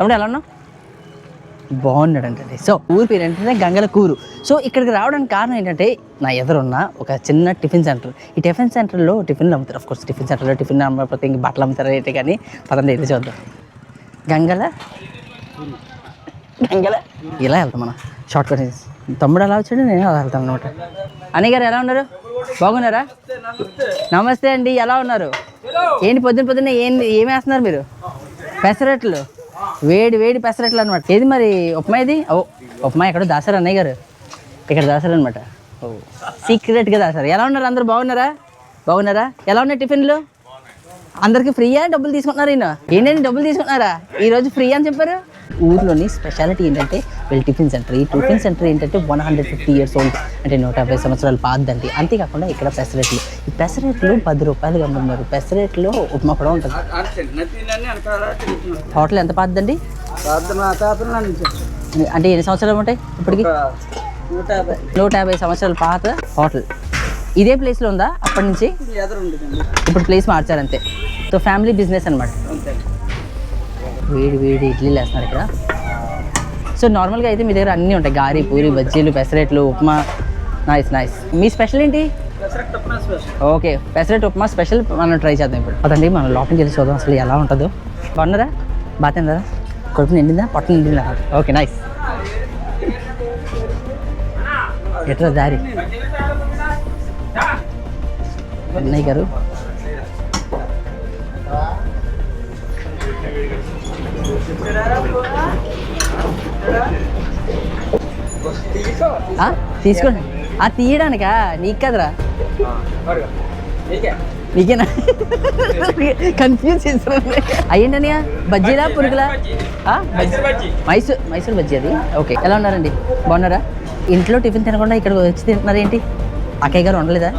తమ్ముడు ఎలా ఉన్నావు? బాగున్నాడు అంటే సో ఊరి పేరు ఏంటంటే గంగల కూరు. సో ఇక్కడికి రావడానికి కారణం ఏంటంటే నా ఎదురున్న ఒక చిన్న టిఫిన్ సెంటర్. ఈ టిఫిన్ సెంటర్లో టిఫిన్లు అమ్ముతారు. అఫ్ కోర్స్ టిఫిన్ సెంటర్లో టిఫిన్ అమ్మకపోతే ఇంక బట్టలు అమ్ముతారు ఏంటి కానీ పదండి వెళ్ళి చూద్దాం. గంగల? గంగల? ఇలా వెళ్తాం మనం. షార్ట్ కట్ తమ్ముడు అలా వచ్చాడు నేను అలా వెళ్తాను అనమాట అన్నయ్య గారు ఎలా ఉన్నారు? బాగున్నారా? నమస్తే అండి ఎలా ఉన్నారు? ఏంటి పొద్దున పొద్దున్న ఏం ఏం వేస్తున్నారు మీరు? పెసరట్లు? వేడి వేడి పెసరట్లు అనమాట ఏది మరి? ఉప్మా ఇది ఓ ఉప్మా ఎక్కడో దాసారు అన్నయ్య గారు. ఇక్కడ దాసారు అనమాట ఓ సీక్రెట్గా దాసారు. ఎలా ఉన్నారు? అందరు బాగున్నారా? బాగున్నారా? ఎలా ఉన్నాయి టిఫిన్లు? అందరికి ఫ్రీయా? డబ్బులు తీసుకుంటున్నారు ఈయన? ఏంటంటే డబ్బులు తీసుకుంటున్నారా? ఈరోజు ఫ్రీ అని చెప్పారు? ఊర్లోని స్పెషాలిటీ ఏంటంటే వీళ్ళ టిఫిన్ సెంటర్ ఈ టిఫిన్ సెంటర్ ఏంటంటే one hundred fifty years old అంటే నూట యాభై సంవత్సరాలు పాతదండి. అంతేకాకుండా ఇక్కడ పెసరెట్లు. ఈ పెసరెట్లు పది రూపాయలు అమ్ముతున్నారు. పెసరెట్లో ఉప్మా కూడా ఉంటుంది. హోటల్ ఎంత పాతదండి? అంటే ఎన్ని సంవత్సరాలు ఉంటాయి ఇప్పటికి? నూట యాభై. సంవత్సరాల పాత హోటల్. ఇదే ప్లేస్లో ఉందా అప్పటి నుంచి? ఇప్పుడు ప్లేస్ మార్చారు అంతే సో ఫ్యామిలీ బిజినెస్ అనమాట వేడి వేడి ఇడ్లీలు వేస్తున్నారు ఇక్కడ. సో నార్మల్గా అయితే మీ దగ్గర అన్నీ ఉంటాయి. గారి పూరి బజ్జీలు పెసరెట్లు ఉప్మా. నైస్ నైస్ మీ స్పెషల్ ఏంటి? ఓకే పెసరెట్ ఉప్మా స్పెషల్ మనం ట్రై చేద్దాం ఇప్పుడు. అదండి మనం లోపలికి వెళ్ళి చూద్దాం అసలు ఎలా ఉంటుందో. బాగున్నారా? బాగా తిందా కడుపు నిండిందా? పొట్ట నిండిందా? ఓకే నైస్ ఎట్లా దారి? అన్నయ్య గారు. తీసుకోండి ఆ తీయడానికా? నీకు కదరా? నీకేనా? కన్ఫ్యూజ్ చేస్తున్నాను అయ్యిండనియా బజ్జీలా పురుగులా? మైసూర్ మైసూర్ బజ్జీ అది. ఓకే. ఎలా ఉన్నారండి? బాగున్నారా? ఇంట్లో టిఫిన్ తినకుండా ఇక్కడ వచ్చి తింటున్నారు ఏంటి అక్కయ్య గారు ఉండలేదా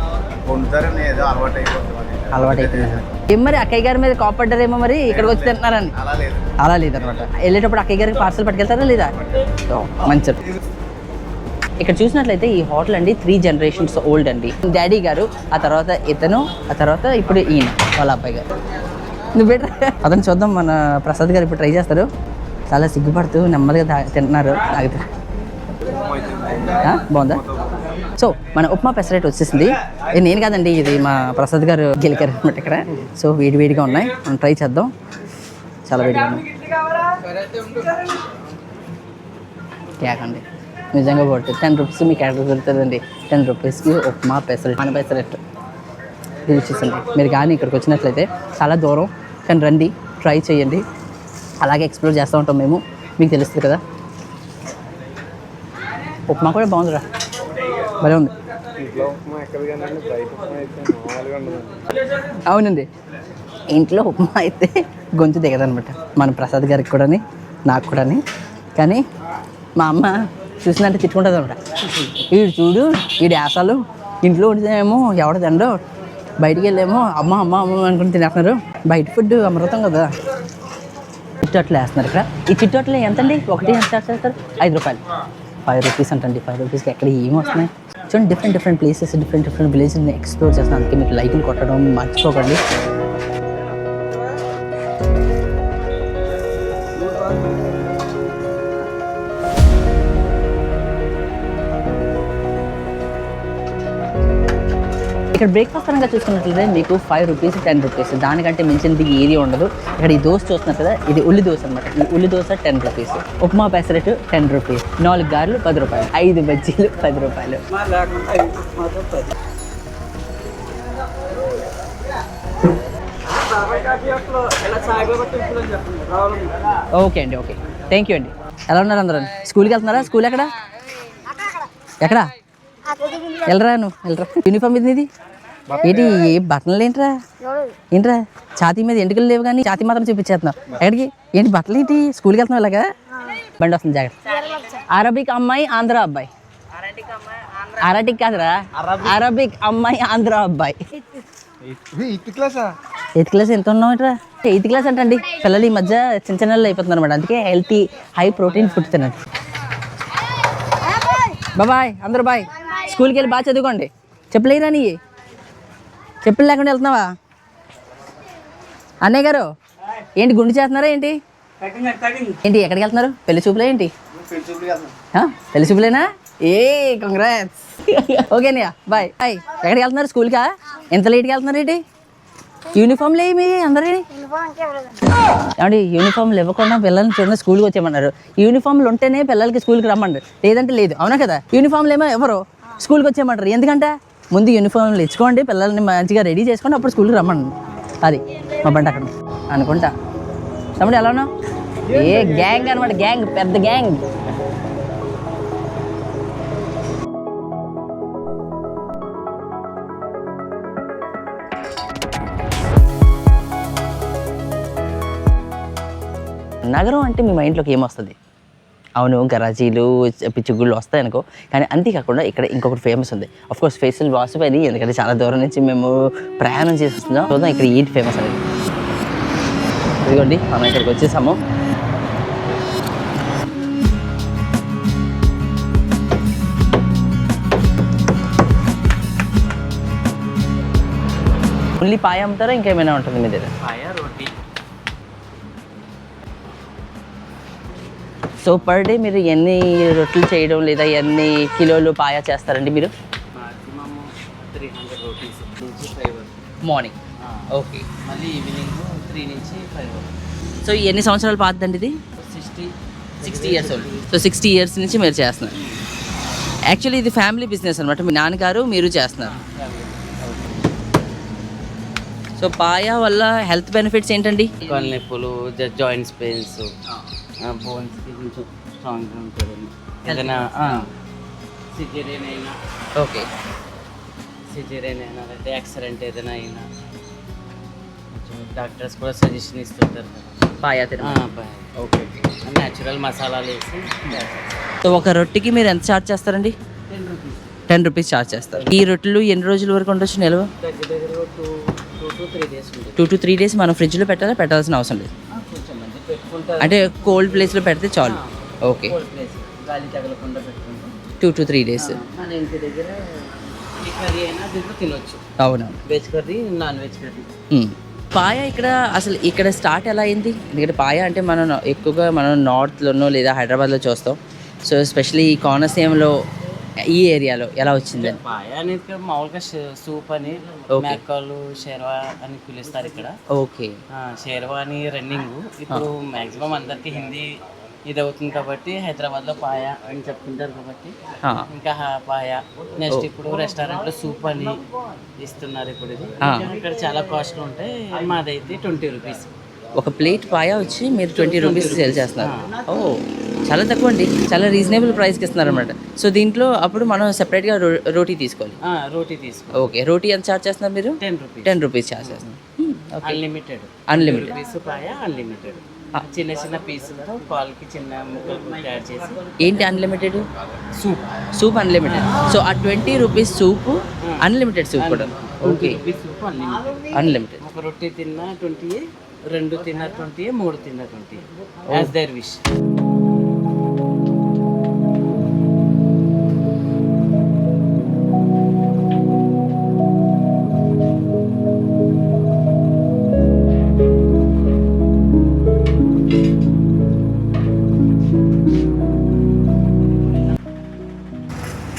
అలవాటు అయిపోయింది ఏం మరి అక్కయ్య గారి మీద కోపడ్డారేమో మరి ఇక్కడికి వచ్చి తింటున్నారని? అలా లేదు. అలా లేదనమాట. వెళ్ళేటప్పుడు అక్కయ్య గారికి పార్సల్ పట్టుకెళ్తారా లేదా? ఓ, మంచిది ఇక్కడ చూసినట్లయితే ఈ హోటల్ అండి త్రీ జనరేషన్స్ ఓల్డ్ అండి. డాడీ గారు ఆ తర్వాత ఇతను ఆ తర్వాత ఇప్పుడు ఈయన వాళ్ళ అబ్బాయి గారు. నువ్వు బెటర్ అతను చూద్దాం మన ప్రసాద్ గారు ఇప్పుడు ట్రై చేస్తారు. చాలా సిగ్గుపడుతూ నెమ్మదిగా తింటున్నారు. ఆ, బాగుందా? సో మన ఉప్మా పెసరెట్ వచ్చేసింది. ఇది నేను కాదండి ఇది మా ప్రసాద్ గారు గెలికారు అనమాట ఇక్కడ. సో వేడి వేడిగా ఉన్నాయి. మనం ట్రై చేద్దాం. చాలా వేడిగా ఉన్నాయి. కేకండి. నిజంగా పడుతుంది టెన్ రూపీస్ మీకు ఎక్కడ దొరుకుతుందండి. టెన్ రూపీస్కి ఉప్మా పెసరెట్ మన పెసరెట్ డిలిషియస్ అండి మీరు కానీ ఇక్కడికి వచ్చినట్లయితే చాలా దూరం. కానీ రండి ట్రై చేయండి. అలాగే ఎక్స్ప్లోర్ చేస్తూ ఉంటాం మేము. మీకు తెలుస్తుంది కదా. ఉప్మా కూడా బాగుందిరా. భలే ఉంది. అవునండి. ఇంట్లో ఉప్మా అయితే గొంతు దిగదనమాట. మన ప్రసాద్ గారికి కూడాని నాకు కూడాని. కానీ మా అమ్మ చూసినట్టు తిట్టుకుంటుంది అనమాట వీడు చూడు వీడి ఆశాలు ఇంట్లో ఉంటేనేమో ఎవడ దండో బయటికి వెళ్ళేమో అమ్మ అమ్మ అమ్మ అనుకుని తినేస్తున్నారు. బయట ఫుడ్ అమృతం కదా. చిట్టట్లు వేస్తున్నారు ఇక్కడ. ఈ చిట్టట్లు ఎంతండి? ఒకటి ఎంత చేస్తారు ఐదు రూపాయలు. ఫైవ్ రూపీస్ అంటండి ఫైవ్ రూపీస్కి ఎక్కడ ఏమి వస్తున్నాయి? చూడండి different different places different different విలేజెస్ని explore చేస్తాను అందుకే మీకు లైకులు కొట్టడం మర్చిపోకండి. ఇక్కడ బ్రేక్ఫాస్ట్ పరంగా చూసుకున్నట్లయితే మీకు ఫైవ్ రూపీస్ టెన్ రూపీస్ దానికంటే మించింది ఏది ఉండదు. ఇక్కడ ఈ దోశ చూస్తున్నారు కదా ఇది ఉల్లి దోశ అనమాట ఈ ఉల్లి దోశ టెన్ రూపీస్ ఉప్మా పెసరట్ టెన్ రూపీస్ నాలుగు గారెలు పది రూపాయలు. ఐదు బజ్జీలు పది రూపాయలు. ఓకే అండి ఓకే. థ్యాంక్ యూ అండి. ఎలా ఉన్నారు అందరూ? స్కూల్కి వెళ్తున్నారా? స్కూల్ ఎక్కడ? ఎక్కడ? వెళ్ళరా నువ్వు? వెళ్ళరా యూనిఫామ్ ఇది నీది? ఏంటి ఏ బట్టలు ఏంట్రా? ఏంట్రా? ఛాతీ మీద ఎంటుకలు లేవు కానీ ఛాతీ మాత్రం చూపించేస్తున్నావు. ఎక్కడికి? ఏంటి బట్టలు ఏంటి? స్కూల్కి వెళ్తున్నావు ఇలాగా? బండి వస్తుంది జాగ్రత్త. అరబిక్ అమ్మాయి ఆంధ్ర అబ్బాయి. అరటిక్ కాదురా. అరబిక్ అమ్మాయి ఆంధ్ర అబ్బాయి. ఎయిత్ క్లాస్ ఎంత ఉన్నావు ఇట్రా ఎయిత్ క్లాస్ అంటండి. పిల్లలు ఈ మధ్య చిన్న చిన్న అయిపోతున్నారు అనమాట అందుకే హెల్తీ హై ప్రోటీన్ ఫుడ్ తినండి. బాయ్ అందరూ బాయ్. స్కూల్కి వెళ్ళి బాగా చదువుకోండి. చెప్పలేరా నీ చెప్పులు లేకుండా వెళ్తున్నావా? అన్నయ్య గారు ఏంటి గుండు చేస్తున్నారా ఏంటి? ఏంటి ఎక్కడికి వెళ్తున్నారు? పెళ్ళి చూపులే ఏంటి? పెళ్ళి చూపులేనా? ఏ కంగ్రాట్స్ ఓకేనయ్యా బాయ్. బాయ్. ఎక్కడికి వెళ్తున్నారు? స్కూల్కా? ఎంత లేట్కి వెళ్తున్నారు ఏంటి? యూనిఫామ్లు ఏమి అందరి ఏమండి యూనిఫామ్లు ఇవ్వకుండా పిల్లల్ని చూడండి స్కూల్కి వచ్చేయమన్నారు. యూనిఫామ్లు ఉంటేనే పిల్లలకి స్కూల్కి రమ్మండి లేదంటే లేదు. అవునా కదా? యూనిఫామ్లు ఏమో ఎవరు? స్కూల్కి వచ్చేయమంటారు. ఎందుకంటే? ముందు యూనిఫామ్లు ఇచ్చుకోండి పిల్లల్ని మంచిగా రెడీ చేసుకోండి అప్పుడు స్కూల్కి రమ్మండి అది మా బండి అక్కడ. అనుకుంటా. తమ్ముడు ఎలా ఉన్నావు? ఏ గ్యాంగ్ అనమాట గ్యాంగ్ పెద్ద గ్యాంగ్ నగరం అంటే మీ మైండ్లోకి ఏమొస్తుంది? అవును గరాజీలు పిచ్చుగుళ్ళు వస్తాయి అనుకో. కానీ అంతేకాకుండా ఇక్కడ ఇంకొకటి ఫేమస్ ఉంది. కోర్స్ ఫేషియల్ వాష్ వాసిపోయింది ఎందుకంటే చాలా దూరం నుంచి మేము ప్రయాణం చేసి వస్తున్నాం. చూద్దాం ఇక్కడ ఏంటి ఫేమస్ అనేది. ఇదిగోండి మనం ఇక్కడికి వచ్చేసాము. ఓన్లీ పాయ అమ్ముతారా ఇంకేమైనా ఉంటుంది మీ దగ్గర? పాయ రోటీ. సో పర్ డే మీరు ఎన్ని రొట్టెలు చేయడం లేదా ఎన్ని కిలోలు పాయ చేస్తారండి మీరు? మార్నింగ్ ఓకే మళ్ళీ ఈవినింగ్ త్రీ నుంచి ఫైవ్ సో ఎన్ని సంవత్సరాలు పాతదండి ఇది? Sixty sixty years old so sixty years నుంచి మీరు చేస్తున్నారు. యాక్చువల్లీ ఇది ఫ్యామిలీ బిజినెస్ అనమాట మీ నాన్నగారు మీరు చేస్తున్నారు. సో పాయ వల్ల హెల్త్ బెనిఫిట్స్ ఏంటండి? నొప్పులు జాయింట్స్ పెయిన్స్ బోన్స్కి కొంచెం స్ట్రాంగ్గా ఉంటుంది? ఏదైనా సిజేరియన్ అయినా. ఓకే. సిజేరియన్ అయినా లేకపోతే యాక్సిడెంట్ ఏదైనా అయినా. డాక్టర్స్ కూడా సజెషన్ ఇస్తుంటారు పాయ ఓకే న్యాచురల్ మసాలాలు వేసి సో ఒక రొట్టెకి మీరు ఎంత ఛార్జ్ చేస్తారండి? టెన్ రూపీస్ ఛార్జ్ చేస్తారు. ఈ రొట్టెలు ఎన్ని రోజుల వరకు ఉండొచ్చు నిల్వ? Two two three days two to three days మనం ఫ్రిడ్జ్లో పెట్టాలా? పెట్టాల్సిన అవసరం లేదు. అంటే కోల్డ్ ప్లేస్లో పెడితే చాలు. ఓకే కోల్డ్ ప్లేస్ గాలి తగలకుండా పెట్టుకుంటాం. టూ టు త్రీ డేస్ మన ఇంటి దగ్గర ఈ కర్రీ అయినా దీంట్లో తినొచ్చు. అవునవును. Veg curry non veg curry. మ్మ్. పాయ ఇక్కడ అసలు ఇక్కడ స్టార్ట్ ఎలా అయింది? ఎందుకంటే పాయ అంటే మనం ఎక్కువగా మనం నార్త్లోనో లేదా హైదరాబాద్లో చూస్తాం. సో ఎస్పెషలీ ఈ కోనసీమలో ఈ ఏరియాలో ఎలా వచ్చిందని? పాయ అనేది ఇక్కడ మామూలుగా సూప్ అని మేకలు షెర్వా అని పిలుస్తారు ఇక్కడ. ఓకే. ఆ, షెర్వా అని రన్నింగ్. ఇప్పుడు మాక్సిమం అందరికి హిందీ ఇది అవుతుంది కాబట్టి హైదరాబాద్లో పాయ అని చెప్తుంటారు కాబట్టి ఆ, ఇంకా హా- పాయ. నెక్స్ట్ ఇప్పుడు రెస్టారెంట్లో సూప్ అని ఇస్తున్నారు ఇప్పుడు ఇది. ఆ. ఇక్కడ చాలా కాస్ట్ ఉంటాయి. మాదైతే ట్వంటీ రూపీస్. ఒక ప్లేట్ పాయ వచ్చి మీరు ట్వంటీ రూపీస్ సేల్ చేస్తున్నారు. ఓ. చాలా తక్కువ అండి చాలా రీజనబుల్ ప్రైస్కి ఇస్తున్నారు అనమాట సో దీంట్లో అప్పుడు మనం సెపరేట్గా రోటీ తీసుకోవాలి. రోటీ తీసుకో ఓకే. రోటీ ఎంత ఛార్జ్ చేస్తున్నారు మీరు? Ten rupees. Ten rupees charge చేస్తున్నారు. అన్లిమిటెడ్ అన్లిమిటెడ్ అన్లిమిటెడ్ చిన్న చిన్న పీసులతో పాలకి చిన్న ముక్కలు తయారు చేసి. ఏంటి unlimited soup. Soup unlimited so ఆ twenty rupees soup unlimited soup కూడా. ఓకే. సూప్ అన్లిమిటెడ్ అన్లిమిటెడ్ ఒక రొట్టె తిన్నా ట్వంటీ రెండు తిన్నా ట్వంటీ మూడు తిన్నా twenty. As they wish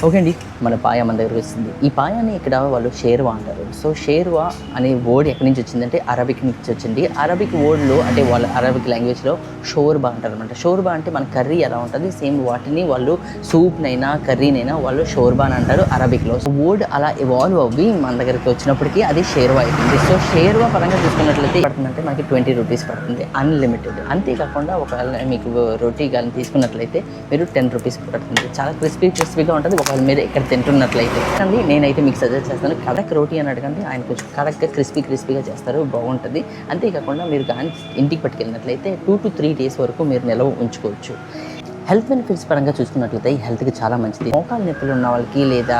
okay అండి మన పాయ మన దగ్గర వచ్చింది ఈ పాయాని ఇక్కడ వాళ్ళు షేర్వా అంటారు. సో షేర్వా అనే వర్డ్ ఎక్కడి నుంచి వచ్చిందంటే అరబిక్ నుంచి వచ్చింది. అరబిక్ వర్డ్లో అంటే వాళ్ళ అరబిక్ లాంగ్వేజ్లో షోర్బా అంటారు అనమాట షోర్బా అంటే మన కర్రీ ఎలా ఉంటుంది? సేమ్ వాటిని వాళ్ళు సూప్నైనా కర్రీనైనా వాళ్ళు షోర్బా అని అంటారు అరబిక్లో సో వర్డ్ అలా ఇవాల్వ్ అవ్వి మన దగ్గరికి వచ్చినప్పటికీ అది షేర్వా అవుతుంది సో షేర్వా పరంగా చూసుకున్నట్లయితే పడుతుందంటే మనకి ట్వంటీ రూపీస్ పడుతుంది అన్లిమిటెడ్ అంతేకాకుండా ఒకవేళ మీకు రొటీ కానీ తీసుకున్నట్లయితే మీరు టెన్ రూపీస్ పడుతుంది. చాలా క్రిస్పీ క్రిస్పీగా ఉంటుంది. ఒకవేళ మీరు ఇక్కడ తింటున్నట్లయితే. అండి నేనైతే మీకు సజెస్ట్ చేస్తాను కడక్ రోటీ అని అడగండి ఆయన కొంచెం కడక్గా క్రిస్పీ క్రిస్పీగా చేస్తారు బాగుంటుంది. అంతేకాకుండా మీరు కానీ ఇంటికి పట్టుకెళ్ళినట్లయితే టూ టు త్రీ డేస్ వరకు మీరు నిల్వ ఉంచుకోవచ్చు. హెల్త్ బెనిఫిట్స్ పరంగా చూసుకున్నట్లయితే ఈ హెల్త్కి చాలా మంచిది. మోకాలు నొప్పులు ఉన్న వాళ్ళకి లేదా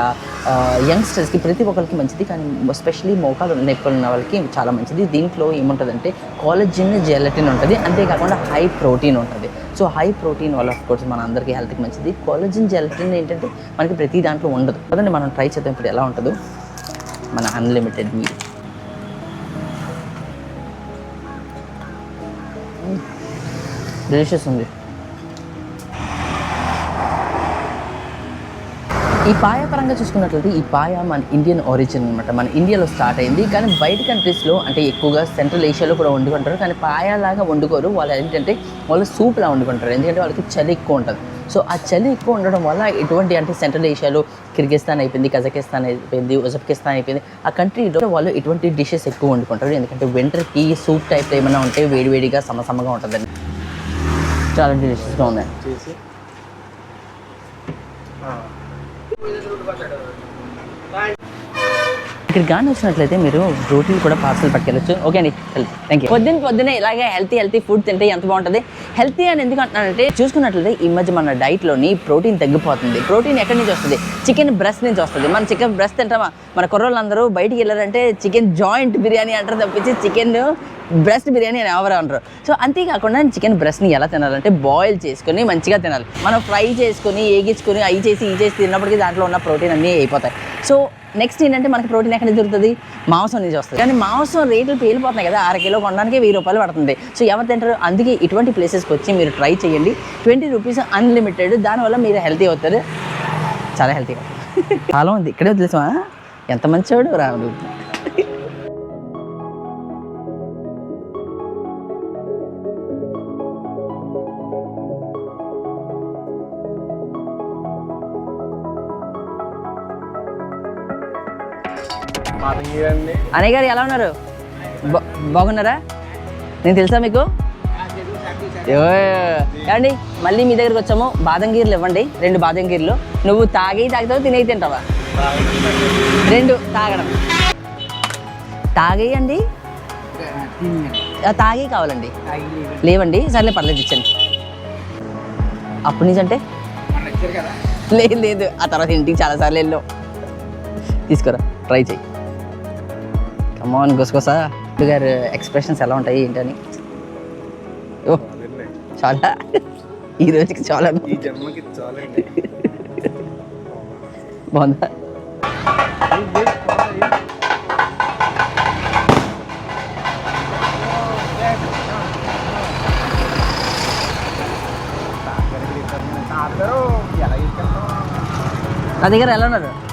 యంగ్స్టర్స్కి ప్రతి ఒక్కరికి మంచిది. కానీ ఎస్పెషలీ మోకాలు నొప్పులు ఉన్న వాళ్ళకి చాలా మంచిది. దీంట్లో ఏముంటుందంటే కాలజిన్ జెలటిన్ ఉంటుంది. అంతేకాకుండా హై ప్రోటీన్ ఉంటుంది. సో హై ప్రోటీన్ వల్ల ఆఫ్ కోర్స్ మన అందరికీ హెల్త్కి మంచిది. కాలజిన్ జెలటిన్ ఏంటంటే మనకి ప్రతి దాంట్లో ఉండదు. కదండి మనం ట్రై చేద్దాం ఇప్పుడు ఎలా ఉంటుందో. మన అన్లిమిటెడ్ మీల్. డెలిషియస్ ఉంది. ఈ పాయ పరంగా చూసుకున్నట్లయితే ఈ పాయ మన ఇండియన్ ఒరిజిన్ అనమాట మన ఇండియాలో స్టార్ట్ అయింది. కానీ బయట కంట్రీస్లో అంటే ఎక్కువగా సెంట్రల్ ఏషియాలో కూడా వండుకుంటారు. కానీ పాయలాగా వండుకోరు. వాళ్ళు ఏంటంటే వాళ్ళు సూప్లా వండుకుంటారు. ఎందుకంటే వాళ్ళకి చలి ఎక్కువ ఉంటుంది. సో ఆ చలి ఎక్కువ ఉండడం వల్ల ఎటువంటి అంటే సెంట్రల్ ఏషియాలో కిర్గిస్తాన్ అయిపోయింది కజకిస్తాన్ అయిపోయింది ఉజబెకిస్తాన్ అయిపోయింది. ఆ కంట్రీలో వాళ్ళు ఎటువంటి డిషెస్ ఎక్కువ వండుకుంటారు. ఎందుకంటే వింటర్కి సూప్ టైప్ ఏమైనా ఉంటే వేడివేడిగా సమసమగా ఉంటుందండి. చాలా డిషెస్గా ఉందండి చేసి ఇక్కడ కానీ వచ్చినట్లయితే మీరు రోటీలు కూడా పార్సల్ పట్టుకెళ్ళచ్చు. ఓకే అండి థ్యాంక్ యూ పొద్దున్న పొద్దునే ఇలాగే హెల్తీ హెల్తీ ఫుడ్ తింటే ఎంత బాగుంటుంది? హెల్తీ అని ఎందుకు అంటున్నానంటే చూసుకున్నట్లయితే ఈ మధ్య మన డైట్లోని ప్రోటీన్ తగ్గిపోతుంది. ప్రోటీన్ ఎక్కడి నుంచి వస్తుంది? చికెన్ బ్రెస్ట్ నుంచి వస్తుంది. మన చికెన్ బ్రెస్ట్ తింటామా? మన కుర్రోళ్ళందరూ బయటికి వెళ్ళారంటే చికెన్ జాయింట్ బిర్యానీ అంటారు తప్పించి చికెన్ బ్రెస్ట్ బిర్యానీ అని ఎవరు అంటారు సో అంతేకాకుండా చికెన్ బ్రెస్ట్ని ఎలా తినాలంటే బాయిల్ చేసుకొని మంచిగా తినాలి. మనం ఫ్రై చేసుకొని ఏగించుకొని అవి చేసి ఈ చేసి తిన్నప్పటికీ దాంట్లో ఉన్న ప్రోటీన్ అన్నీ అయిపోతాయి. సో నెక్స్ట్ ఏంటంటే మనకి ప్రోటీన్ ఎక్కడ దొరుకుతుంది? మాంసం నుంచి వస్తుంది. కానీ మాంసం రేట్లు పేలిపోతున్నాయి కదా. అర కిలో కొనడానికి వెయ్యి రూపాయలు పడుతుంది. సో ఎవరు తింటారు? అందుకే ఇటువంటి ప్లేసెస్కి వచ్చి మీరు ట్రై చేయండి. ట్వంటీ రూపీస్ అన్లిమిటెడ్ దానివల్ల మీరు హెల్తీ అవుతారు. చాలా హెల్తీగా చాలా ఉంది ఇక్కడే తెలుసా ఎంత మంచివాడు రావుడు అనయ్య గారు ఎలా ఉన్నారు? బా- బాగున్నారా? నేను తెలుసా మీకు? ఏమండి మళ్ళీ మీ దగ్గరికి వచ్చాము. బాదం గీర్లు ఇవ్వండి రెండు బాదం గీర్లు నువ్వు తాగి తాగుతావు తినేవి తింటావా? రెండు తాగడం. తాగేయండి. తాగే కావాలండి. లేవండి సర్లే పర్లేదు ఇచ్చండి అప్పటి నుంచి అంటే? లేదు లేదు ఆ తర్వాత ఇంటికి చాలాసార్లు వెళ్ళాం. తీసుకురా ట్రై చెయ్యి కమాన్ గుసగుసా. గారు ఎక్స్ప్రెషన్స్ ఎలా ఉంటాయి ఏంటని. ఓ చాలా. ఈ రోజుకి చాలా. బాగుందా? నా దగ్గర ఎలా ఉన్నారు?